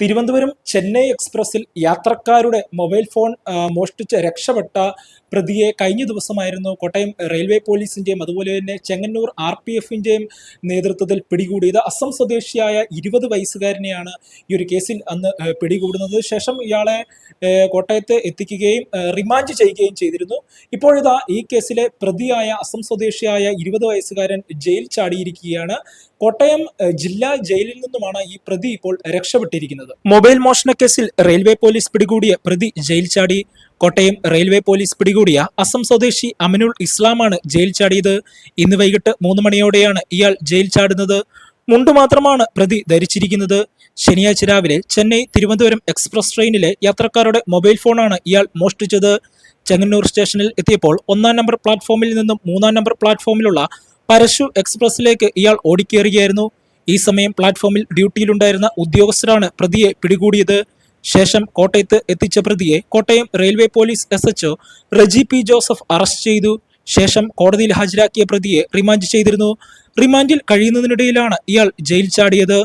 തിരുവനന്തപുരം ചെന്നൈ എക്സ്പ്രസിൽ യാത്രക്കാരുടെ mobile phone മോഷ്ടിച്ച് രക്ഷപ്പെട്ട പ്രതിയെ കഴിഞ്ഞ ദിവസമായിരുന്നു കോട്ടയം റെയിൽവേ പോലീസിന്റെയും അതുപോലെ തന്നെ ചെങ്ങന്നൂർ ആർ പി എഫിന്റെയും നേതൃത്വത്തിൽ പിടികൂടിയത്. അസം സ്വദേശിയായ ഇരുപത് വയസ്സുകാരനെയാണ് ഈ ഒരു കേസിൽ അന്ന് പിടികൂടുന്നത്. ശേഷം ഇയാളെ കോട്ടയത്ത് എത്തിക്കുകയും റിമാൻഡ് ചെയ്യുകയും ചെയ്തിരുന്നു. ഇപ്പോഴിതാ ഈ കേസിലെ പ്രതിയായ അസം സ്വദേശിയായ ഇരുപത് വയസ്സുകാരൻ ജയിൽ ചാടിയിരിക്കുകയാണ്. കോട്ടയം ജില്ലാ ജയിലിൽ നിന്നുമാണ് ഈ പ്രതി ഇപ്പോൾ രക്ഷപ്പെട്ടിരിക്കുന്നത്. മൊബൈൽ മോഷണ കേസിൽ റെയിൽവേ പോലീസ് പിടികൂടിയ പ്രതി ജയിൽ ചാടി കോട്ടയം റെയിൽവേ പോലീസ് പിടികൂടിയ അസം സ്വദേശി അമിനുൾ ഇസ്ലാമാണ് ജയിൽ ചാടിയത്. ഇന്ന് വൈകിട്ട് മൂന്ന് മണിയോടെയാണ് ഇയാൾ ജയിൽ ചാടുന്നത്. മുണ്ടു മാത്രമാണ് പ്രതി ധരിച്ചിരിക്കുന്നത്. ശനിയാഴ്ച രാവിലെ ചെന്നൈ തിരുവനന്തപുരം എക്സ്പ്രസ് ട്രെയിനിലെ യാത്രക്കാരുടെ മൊബൈൽ ഫോണാണ് ഇയാൾ മോഷ്ടിച്ചത്. ചെങ്ങന്നൂർ സ്റ്റേഷനിൽ എത്തിയപ്പോൾ ഒന്നാം നമ്പർ പ്ലാറ്റ്ഫോമിൽ നിന്നും മൂന്നാം നമ്പർ പ്ലാറ്റ്ഫോമിലുള്ള പരശു എക്സ്പ്രസിലേക്ക് ഇയാൾ ഓടിക്കേറുകയായിരുന്നു. ഈ സമയം പ്ലാറ്റ്ഫോമിൽ ഡ്യൂട്ടിയിലുണ്ടായിരുന്ന ഉദ്യോഗസ്ഥരാണ് പ്രതിയെ പിടികൂടിയത്. ശേഷം കോട്ടയത്ത് എത്തിച്ച പ്രതിയെ Kottayam railway police S HO Reji P Joseph arrest ചെയ്തു. ശേഷം കോടതിയിൽ ഹാജരാക്കിയ പ്രതിയെ റിമാൻഡ് ചെയ്തിരുന്നു. റിമാൻഡിൽ കഴിയുന്നതിനിടയിലാണ് ഇയാൾ ജയിൽ ചാടിയത്.